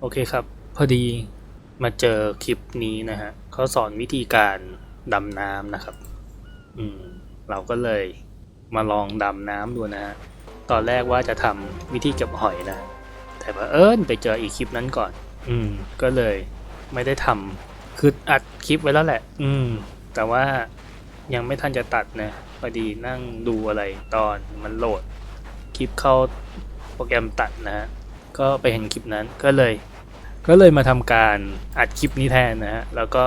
โอเคครับ พอดีมาเจอคลิปนี้นะฮะเขาสอนวิธีการดำน้ำนะครับ อืม เราก็เลยมาลองดำน้ำดูนะฮะ ตอนแรกว่าจะทำวิธีเก็บหอยนะ แต่ว่าเอิญไปเจออีกคลิปนั้นก่อน อืม ก็เลยไม่ได้ทำคืออัดคลิปไว้แล้วแหละ อืม แต่ว่ายังไม่ทันจะตัดนะพอดีนั่งดูอะไรตอนมันโหลด คลิปเข้าโปรแกรมตัดนะฮะ ก็ไปเห็นคลิปนั้นก็เลย ก็เลยมาทำการอัดคลิปนี้แทนนะฮะแล้วก็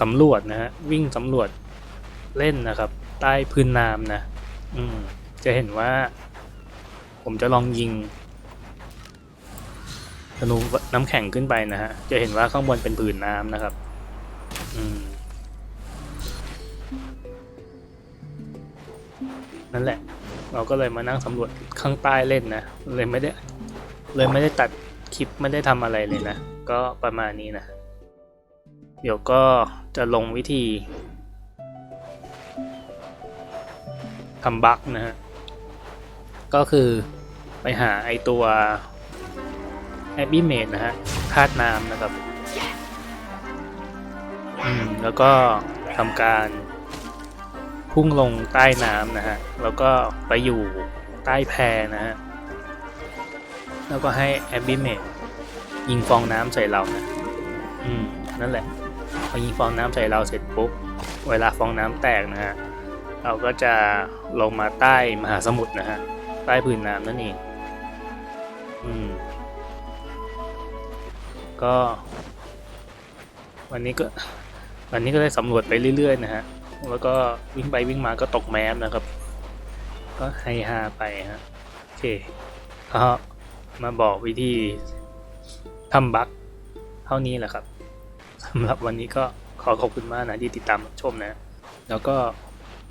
สำรวจนะฮะวิ่งสำรวจเล่นนะครับ ใต้พื้นน้ำนะอืมจะเห็นว่า ผมจะลองยิงธนูน้ำแข็งขึ้นไปนะฮะ จะเห็นว่าข้างบนเป็นผืนน้ำนะครับ อืม นั่นแหละ เราก็เลยมานั่งสำรวจข้างใต้เล่นนะ เลยไม่ได้ เลยไม่ได้ตัดคลิปไม่ได้ทำอะไรเลยนะ ก็ประมาณนี้นะ เดี๋ยวก็จะลงวิธีทำบั๊กนะฮะ ก็คือไปหาไอตัวแอบบี้เมดนะฮะธาตุน้ำนะครับ อืม แล้วก็ทำการพุ่งลงใต้น้ำนะฮะ แล้วก็ไปอยู่ใต้แพนะฮะ แล้วก็ให้แอบบิเมดยิงฟองน้ำใส่เรานะอืมนั่นแหละ พอยิงฟองน้ำใส่เราเสร็จปุ๊บ เวลาฟองน้ำแตกนะฮะ เราก็จะลงมาใต้มหาสมุทรนะฮะ ใต้พื้นน้ำนั่นเอง อืม ก็ วันนี้ก็ วันนี้ก็ได้สำรวจไปเรื่อยๆนะฮะ แล้วก็วิ่งไปวิ่งมาก็ตกแมสนะครับ ก็ไฮฮาไปฮะ โอเคก็ มาบอกวิธีทำบั๊กเท่านี้แหละครับสำหรับวันนี้ก็ขอขอบคุณมากนะที่ติดตามชมนะ แล้วก็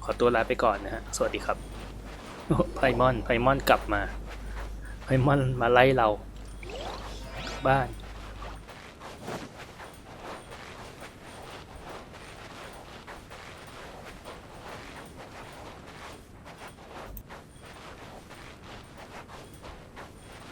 ขอตัวลาไปก่อนนะฮะ สวัสดีครับไพมอนไพมอนกลับมาไพมอนมาไล่เรา บ้าน